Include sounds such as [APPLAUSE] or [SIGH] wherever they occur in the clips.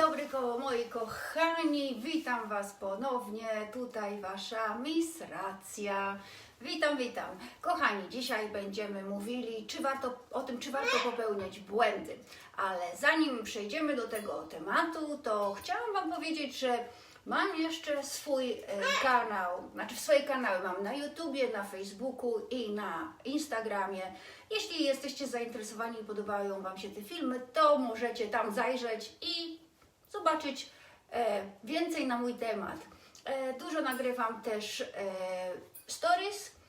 dobry, ko- moi kochani, witam Was ponownie, tutaj Wasza Miss Racja. Witam, witam. Kochani, dzisiaj będziemy mówili czy warto, o tym, czy warto popełniać błędy. Ale zanim przejdziemy do tego tematu, to chciałam Wam powiedzieć, że mam jeszcze swój e, kanał, znaczy swoje kanały mam na YouTubie, na Facebooku i na Instagramie. Jeśli jesteście zainteresowani i podobają Wam się te filmy, to możecie tam zajrzeć i zobaczyć e, więcej na mój temat. E, dużo nagrywam też e, stories,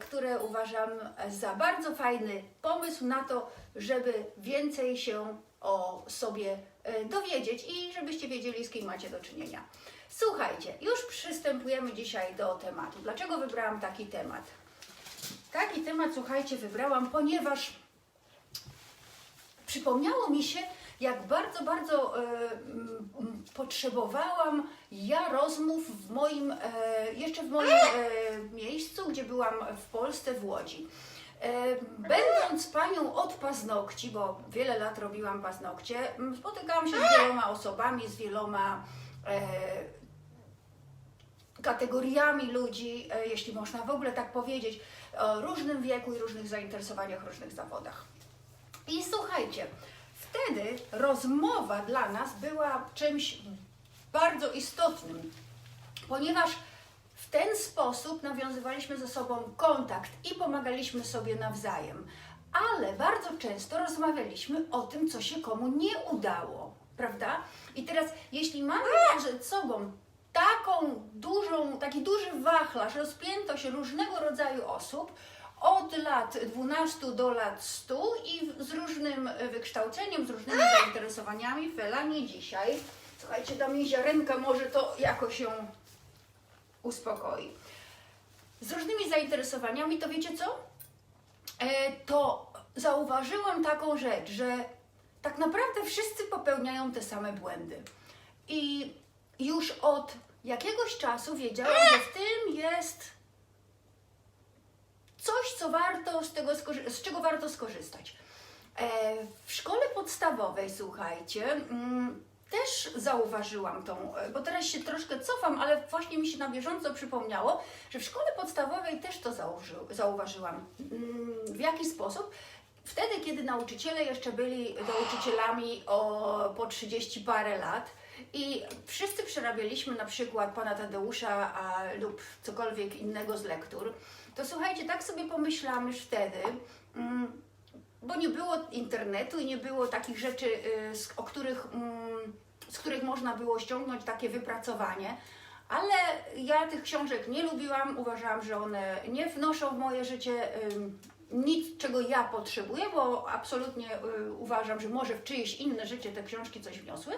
które uważam za bardzo fajny pomysł na to, żeby więcej się o sobie dowiedzieć i żebyście wiedzieli, z kim macie do czynienia. Słuchajcie, już przystępujemy dzisiaj do tematu. Dlaczego wybrałam taki temat? Taki temat, słuchajcie, wybrałam, ponieważ przypomniało mi się, jak bardzo, bardzo e, potrzebowałam ja rozmów w moim, e, jeszcze w moim e, miejscu, gdzie byłam w Polsce, w Łodzi. E, Będąc panią od paznokci, bo wiele lat robiłam paznokcie, spotykałam się z wieloma osobami, z wieloma e, kategoriami ludzi, e, jeśli można w ogóle tak powiedzieć, o różnym wieku i różnych zainteresowaniach, różnych zawodach. I słuchajcie, wtedy rozmowa dla nas była czymś bardzo istotnym, ponieważ w ten sposób nawiązywaliśmy ze sobą kontakt i pomagaliśmy sobie nawzajem. Ale bardzo często rozmawialiśmy o tym, co się komu nie udało, prawda? I teraz, jeśli mamy przed sobą taką dużą, taki duży wachlarz, rozpiętość różnego rodzaju osób, od lat 12 do lat 100 i z różnym wykształceniem, z różnymi zainteresowaniami, felanie dzisiaj. Słuchajcie, ta mi ziarenka może to jakoś ją uspokoi. Z różnymi zainteresowaniami, to wiecie co? E, to zauważyłam taką rzecz, że tak naprawdę wszyscy popełniają te same błędy. I już od jakiegoś czasu wiedziałam, że w tym jest coś, co warto z, tego z czego warto skorzystać. E, w szkole podstawowej, słuchajcie, mm, też zauważyłam tą, e, bo teraz się troszkę cofam, ale właśnie mi się na bieżąco przypomniało, że w szkole podstawowej też to zauważyłam. Mm, W jaki sposób? Wtedy, kiedy nauczyciele jeszcze byli nauczycielami o po 30 parę lat i wszyscy przerabialiśmy na przykład pana Tadeusza a, lub cokolwiek innego z lektur, to słuchajcie, tak sobie pomyślałam już wtedy, mm, bo nie było internetu i nie było takich rzeczy, y, z, o których, mm, z których można było ściągnąć takie wypracowanie. Ale ja tych książek nie lubiłam, uważałam, że one nie wnoszą w moje życie nic, czego ja potrzebuję, bo absolutnie y, uważam, że może w czyjeś inne życie te książki coś wniosły.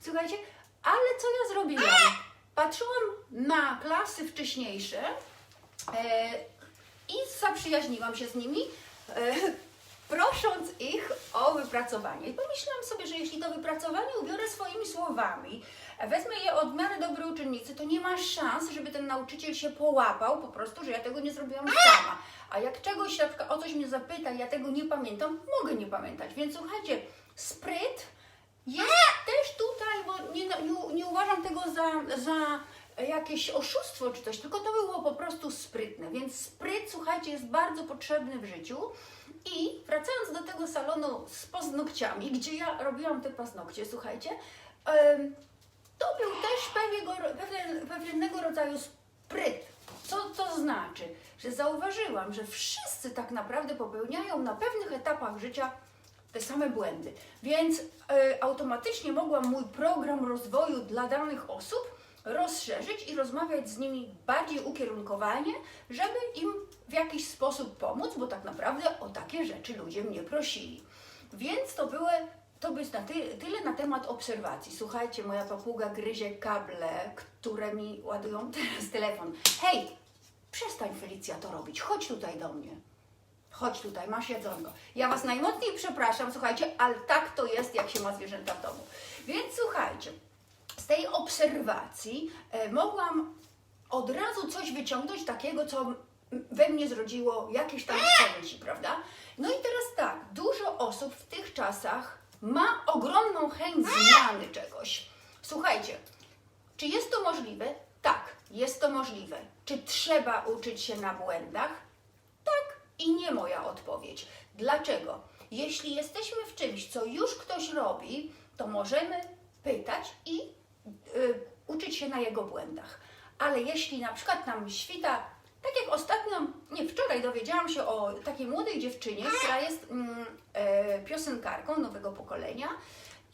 Słuchajcie, ale co ja zrobiłam? Patrzyłam na klasy wcześniejsze e, i zaprzyjaźniłam się z nimi, e, prosząc ich o wypracowanie. I pomyślałam sobie, że jeśli to wypracowanie ubiorę swoimi słowami, wezmę je od miary dobrej uczennicy, to nie ma szans, żeby ten nauczyciel się połapał po prostu, że ja tego nie zrobiłam sama. A jak czegoś, na o coś mnie zapyta, ja tego nie pamiętam, mogę nie pamiętać. Więc słuchajcie, spryt jest też tutaj, bo nie, nie, nie uważam tego za, za jakieś oszustwo czy coś, tylko to było po prostu sprytne. Więc spryt, słuchajcie, jest bardzo potrzebny w życiu. I wracając do tego salonu z paznokciami, gdzie ja robiłam te paznokcie, słuchajcie, to był też pewnego, pewien, pewnego rodzaju spryt. Co to znaczy? Że zauważyłam, że wszyscy tak naprawdę popełniają na pewnych etapach życia te same błędy. Więc e, automatycznie mogłam mój program rozwoju dla danych osób rozszerzyć i rozmawiać z nimi bardziej ukierunkowanie, żeby im w jakiś sposób pomóc, bo tak naprawdę o takie rzeczy ludzie mnie prosili. Więc to były to jest na ty, tyle na temat obserwacji. Słuchajcie, moja papuga gryzie kable, które mi ładują [LAUGHS] teraz telefon. Hej, przestań Felicja to robić, chodź tutaj do mnie. Chodź tutaj, masz jedzonko. Ja Was najmocniej przepraszam, słuchajcie, ale tak to jest, jak się ma zwierzęta w domu. Więc słuchajcie, z tej obserwacji e, mogłam od razu coś wyciągnąć takiego, co we mnie zrodziło jakieś tam chęci, prawda? No i teraz tak, dużo osób w tych czasach ma ogromną chęć zmiany czegoś. Słuchajcie, czy jest to możliwe? Tak, jest to możliwe. Czy trzeba uczyć się na błędach? Tak i nie moja odpowiedź. Dlaczego? Jeśli jesteśmy w czymś, co już ktoś robi, to możemy pytać i uczyć się na jego błędach. Ale jeśli na przykład nam świta, tak jak ostatnio, nie wczoraj dowiedziałam się o takiej młodej dziewczynie, która jest mm, e, piosenkarką nowego pokolenia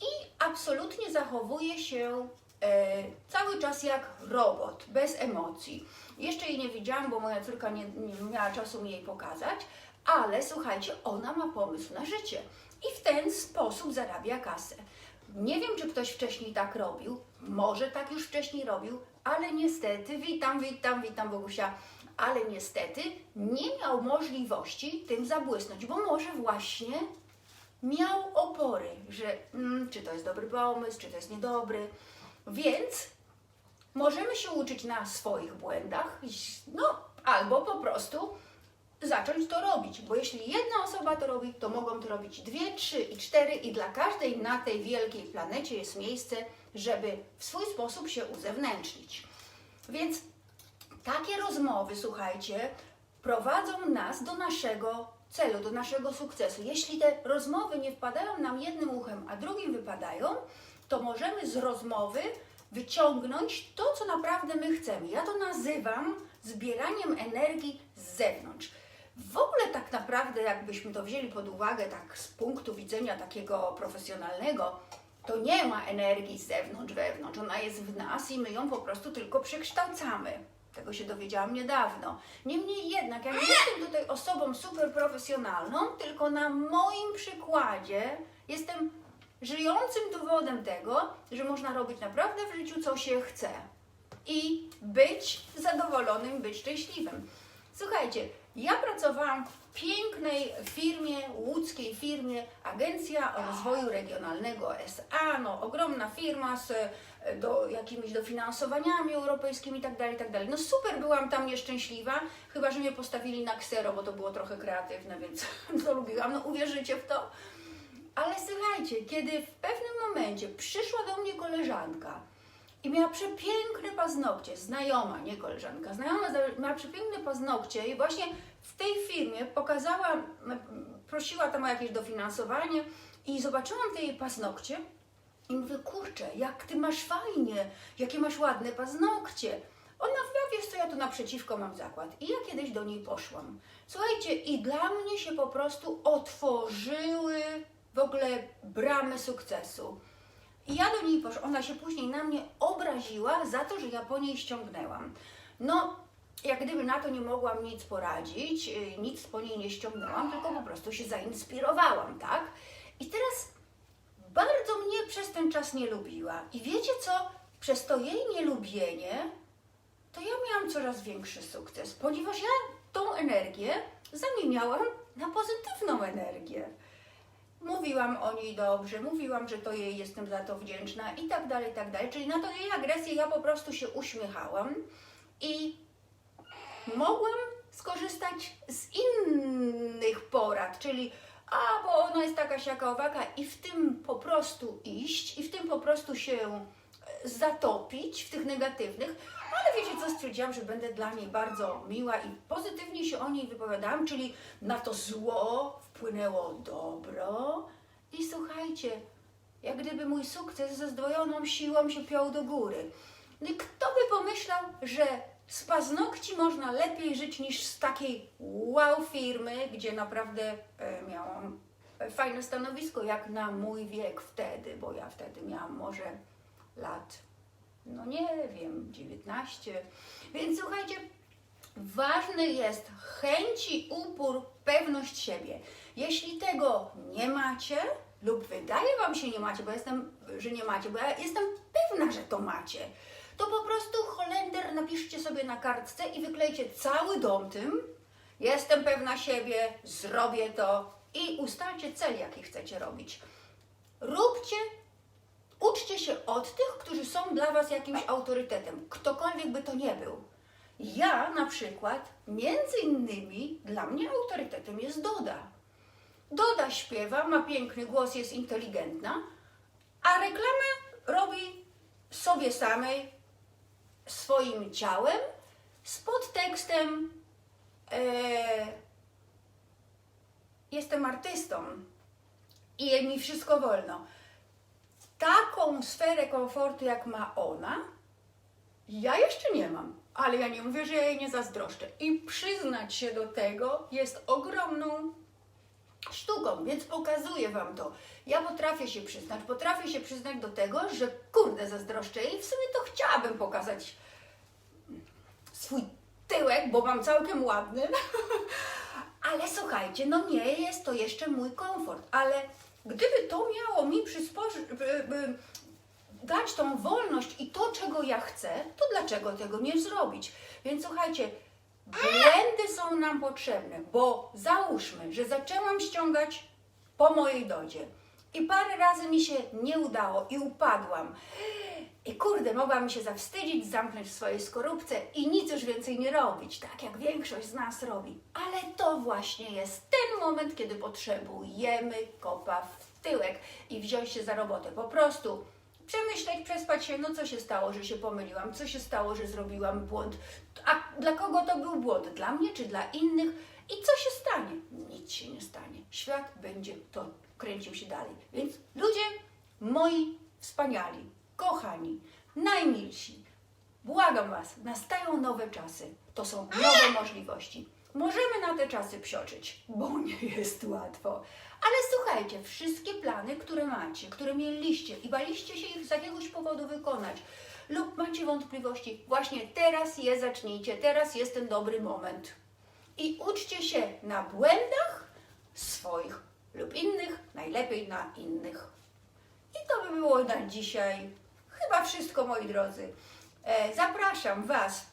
i absolutnie zachowuje się e, cały czas jak robot, bez emocji. Jeszcze jej nie widziałam, bo moja córka nie, nie miała czasu mi jej pokazać, ale słuchajcie, ona ma pomysł na życie i w ten sposób zarabia kasę. Nie wiem, czy ktoś wcześniej tak robił, może tak już wcześniej robił, ale niestety, witam, witam, witam Bogusia, ale niestety nie miał możliwości tym zabłysnąć, bo może właśnie miał opory, że mm, czy to jest dobry pomysł, czy to jest niedobry. Więc możemy się uczyć na swoich błędach, no albo po prostu zacząć to robić, bo jeśli jedna osoba to robi, to mogą to robić dwie, trzy i cztery i dla każdej na tej wielkiej planecie jest miejsce, żeby w swój sposób się uzewnętrznić. Więc takie rozmowy, słuchajcie, prowadzą nas do naszego celu, do naszego sukcesu. Jeśli te rozmowy nie wpadają nam jednym uchem, a drugim wypadają, to możemy z rozmowy wyciągnąć to, co naprawdę my chcemy. Ja to nazywam zbieraniem energii z zewnątrz. W ogóle tak naprawdę, jakbyśmy to wzięli pod uwagę, tak z punktu widzenia takiego profesjonalnego, to nie ma energii z zewnątrz, wewnątrz. Ona jest w nas i my ją po prostu tylko przekształcamy. Tego się dowiedziałam niedawno. Niemniej jednak, ja nie jestem tutaj osobą super profesjonalną, tylko na moim przykładzie jestem żyjącym dowodem tego, że można robić naprawdę w życiu, co się chce i być zadowolonym, być szczęśliwym. Słuchajcie, ja pracowałam w pięknej firmie, łódzkiej firmie, Agencja Rozwoju Regionalnego SA, no ogromna firma z do, jakimiś dofinansowaniami europejskimi i tak dalej, tak. No super, byłam tam nieszczęśliwa, chyba, że mnie postawili na ksero, bo to było trochę kreatywne, więc [LAUGHS] to lubiłam, no uwierzycie w to. Ale słuchajcie, kiedy w pewnym momencie przyszła do mnie koleżanka i miała przepiękne paznokcie, znajoma, nie koleżanka, znajoma miała przepiękne paznokcie i właśnie w tej firmie pokazała, prosiła tam o jakieś dofinansowanie i zobaczyłam te jej paznokcie i mówię, kurczę, jak ty masz fajnie, jakie masz ładne paznokcie. Ona mówi, a wiesz co, ja tu naprzeciwko mam zakład. I ja kiedyś do niej poszłam. Słuchajcie, i dla mnie się po prostu otworzyły w ogóle bramy sukcesu. Ja do niej poszłam, ona się później na mnie obraziła za to, że ja po niej ściągnęłam. No, jak gdyby na to nie mogłam nic poradzić, yy, nic po niej nie ściągnęłam, tylko po prostu się zainspirowałam, tak? I teraz bardzo mnie przez ten czas nie lubiła. I wiecie co? Przez to jej nielubienie, to ja miałam coraz większy sukces, ponieważ ja tą energię zamieniałam na pozytywną energię. Mówiłam o niej dobrze, mówiłam, że to jej jestem za to wdzięczna i tak dalej, i tak dalej. Czyli na to jej agresję ja po prostu się uśmiechałam i mogłam skorzystać z innych porad, czyli a, bo ona jest taka siaka owaka i w tym po prostu iść i w tym po prostu się e, zatopić, w tych negatywnych, ale wiecie co, stwierdziłam, że będę dla niej bardzo miła i pozytywnie się o niej wypowiadałam, czyli na to zło wpłynęło dobro i słuchajcie, jak gdyby mój sukces ze zdwojoną siłą się piął do góry. I kto by pomyślał, że z paznokci można lepiej żyć niż z takiej wow firmy, gdzie naprawdę e, miałam fajne stanowisko, jak na mój wiek wtedy, bo ja wtedy miałam może lat, no nie wiem, 19. Więc słuchajcie, ważny jest chęć i upór, pewność siebie. Jeśli tego nie macie, lub wydaje Wam się nie macie, bo jestem, że nie macie, bo ja jestem pewna, że to macie, to po prostu Holender napiszcie sobie na kartce i wyklejcie cały dom tym. Jestem pewna siebie, zrobię to i ustalcie cel, jaki chcecie robić. Róbcie, uczcie się od tych, którzy są dla Was jakimś autorytetem, ktokolwiek by to nie był. Ja na przykład, między innymi, dla mnie autorytetem jest Doda. Doda śpiewa, ma piękny głos, jest inteligentna, A reklamę robi sobie samej, swoim ciałem, z podtekstem e, jestem artystą i mi wszystko wolno. Taką sferę komfortu, jak ma ona, ja jeszcze nie mam, ale ja nie mówię, że ja jej nie zazdroszczę. I przyznać się do tego jest ogromną sztuką, więc pokazuję Wam to. Ja potrafię się przyznać, potrafię się przyznać do tego, że kurde zazdroszczę i w sumie to chciałabym pokazać swój tyłek, bo mam całkiem ładny. [LAUGHS] Ale słuchajcie, no nie jest to jeszcze mój komfort, ale gdyby to miało mi przysporzyć, dać tą wolność i to, czego ja chcę, to dlaczego tego nie zrobić? Więc słuchajcie, błędy są nam potrzebne, bo załóżmy, że zaczęłam ściągać po mojej dodzie i parę razy mi się nie udało i upadłam. I kurde, mogłam się zawstydzić, zamknąć w swojej skorupce i nic już więcej nie robić, tak jak większość z nas robi. Ale to właśnie jest ten moment, kiedy potrzebujemy kopa w tyłek i wziąć się za robotę. Po prostu przemyśleć, przespać się, no co się stało, że się pomyliłam, co się stało, że zrobiłam błąd, a dla kogo to był błąd, dla mnie czy dla innych i co się stanie? Nic się nie stanie. Świat będzie to kręcił się dalej. Więc ludzie moi wspaniali, kochani, najmilsi, błagam Was, nastają nowe czasy. To są nowe możliwości. Możemy na te czasy psioczyć, bo nie jest łatwo. Ale słuchajcie, wszystkie plany, które macie, które mieliście i baliście się ich z jakiegoś powodu wykonać, lub macie wątpliwości, właśnie teraz je zacznijcie, teraz jest ten dobry moment. I uczcie się na błędach swoich lub innych, najlepiej na innych. I to by było na dzisiaj. Chyba wszystko, moi drodzy. E, zapraszam Was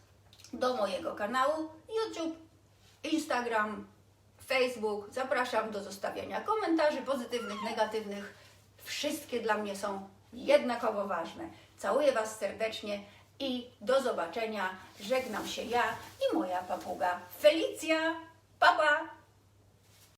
do mojego kanału YouTube, Instagram, Facebook. Zapraszam do zostawiania komentarzy pozytywnych, negatywnych. Wszystkie dla mnie są jednakowo ważne. Całuję Was serdecznie i do zobaczenia. Żegnam się ja i moja papuga Felicja. Pa, pa!